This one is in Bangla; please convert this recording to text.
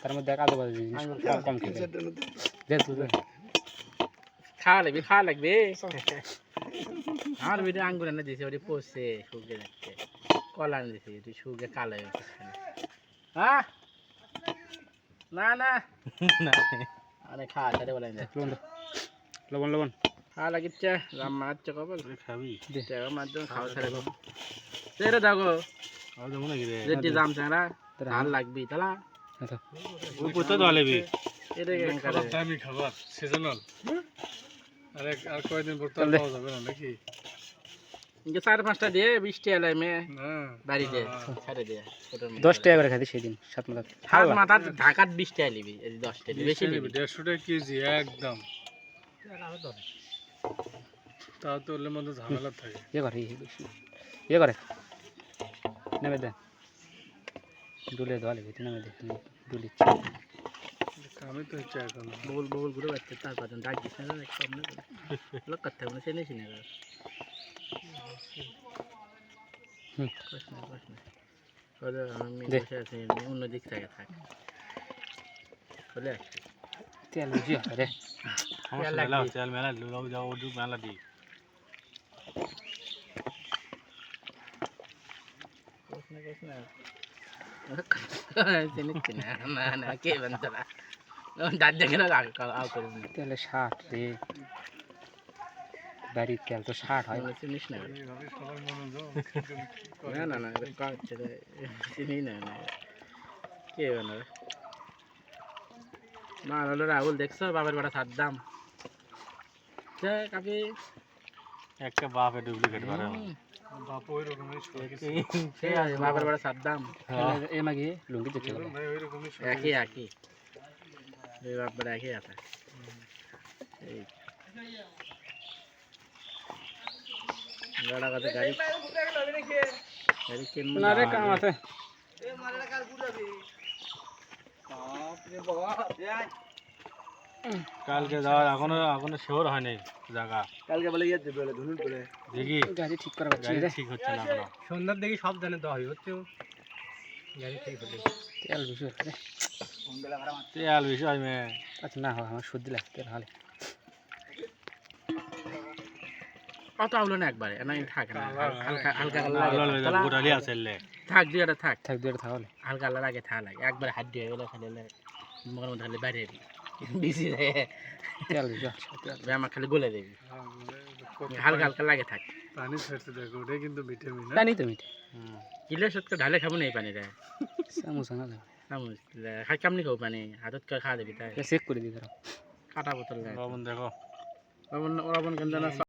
তার মধ্যে কাজে বাজে জিনিস কম- দে। খাওয়া লাগবে খাওয়া লাগবে। আমার ভিডিও আঙ্গুর এনে দিয়েছে ওটি পড়ছে শুকে যাচ্ছে। কলা এনে দিয়েছে তুই শুকে কালো হয়ে হ্যাঁ না না। আরে খাওয়া বলেন যে লবণ লবণ লবণ। খাওয়া লাগিচ্ছে রাম মারছে কবল খাবি? টাকা খাওয়া ছেড়ে দেবো সেরে দেখো আর দেবো নাকি রে? যেটি দাম চাঁড়া তারা। ধান লাগবি তালা। দামি খাবার? সিজনাল আরে আর কয়দিন পর তো পাওয়া যাবে না নাকি? চার পাঁচটা দিয়ে বাড়িতে ছেড়ে দিয়ে ছোটোর মধ্যে। দশ টাকা করে খাইতে সেদিন সাত মাথা সাত মাথার ঢাকার বৃষ্টি আলিবি এই দশটা বেশি নিবি দেড়শো টাকা কেজি একদম। তাও তো ওর মধ্যে ঝামেলা থাকে। ইয়ে করে ইয়ে দুলে দলে ভিতরে নেমে দে দুলিচ্ছি কামে তো হচ্ছে এখন বগল বগল ঘুরে বেড়াচ্ছে তার পাঁচজন ডাক দিস না একটু সামনে করে। লোক করতে হবে না সে নিয়েছি না হুম। কস না কস না ওদের আমি দে। বসে আছি অন্য দিক থেকে থাক। চলে আসছি। তেল বুঝি রে। মেলা তেল মেলা লুলাও যাও মেলা দি কস না কস না না না না কে বানতে না দাঁত দেখে না আউ করে। তেলে ষাট রে বাড়ির তেল তো ষাট হয় চিনিস না না না চিনি না না কে বানাবে মা হলো রাহুল দেখছ বাবার বেটা সাদ্দাম যে কাপি একটা বাপে ডুপ্লিকেট হুম, বাপ ওই রকমই সে আছে, বাবার বেটা সাদ্দাম এ মাগি লুঙ্গি দেখতে গেল ভাই ওই রকমই একই একই এই বাপ বেটা একই আছে এই গাড়া কাছে গাড়ি গাড়ি কিনবো না রে কাম আছে কালকে যাওয়ার এখনও এখনও শিওর হয় নাই জায়গা। কালকে বলে ইয়ে দেবে বলে ধুনুন করে দেখি। গাড়ি ঠিক করা পাচ্ছি গাড়ি ঠিক হচ্ছে না এখনও। সন্ধ্যার দিকে সব জানে হয় হচ্ছে গাড়ি ঠিক হলে তেল বেশি রে। তেল বিষয় মে আচ্ছা না হয় আমার সর্দি লাগে তেল হলে অত আউলো না একবারে না থাকে না হালকা হালকা লাগে। গুড়ালি আছে থাক দুইটা থাক। থাক দুটো থাকলে হালকা কালার আগে থাকা লাগে। একবার হাত দিয়ে গেলে খালি মগের মধ্যে খালি বাইরে বেশি ব্যায়াম খালি গলে দেবি। হালকা হালকা লাগে থাক। পানি ছাড়তে দেখো কিন্তু ভিটামিন জানি তো মিঠে। কিলে সত্যি ঢালে খাব না এই পানি রে। সামোসা না দেবে খাই কামনি খাব পানি? হাতত করে খাওয়া দেবি তাই। চেক করে দিই কাটা বোতল লবণ দেখো। কেন জানা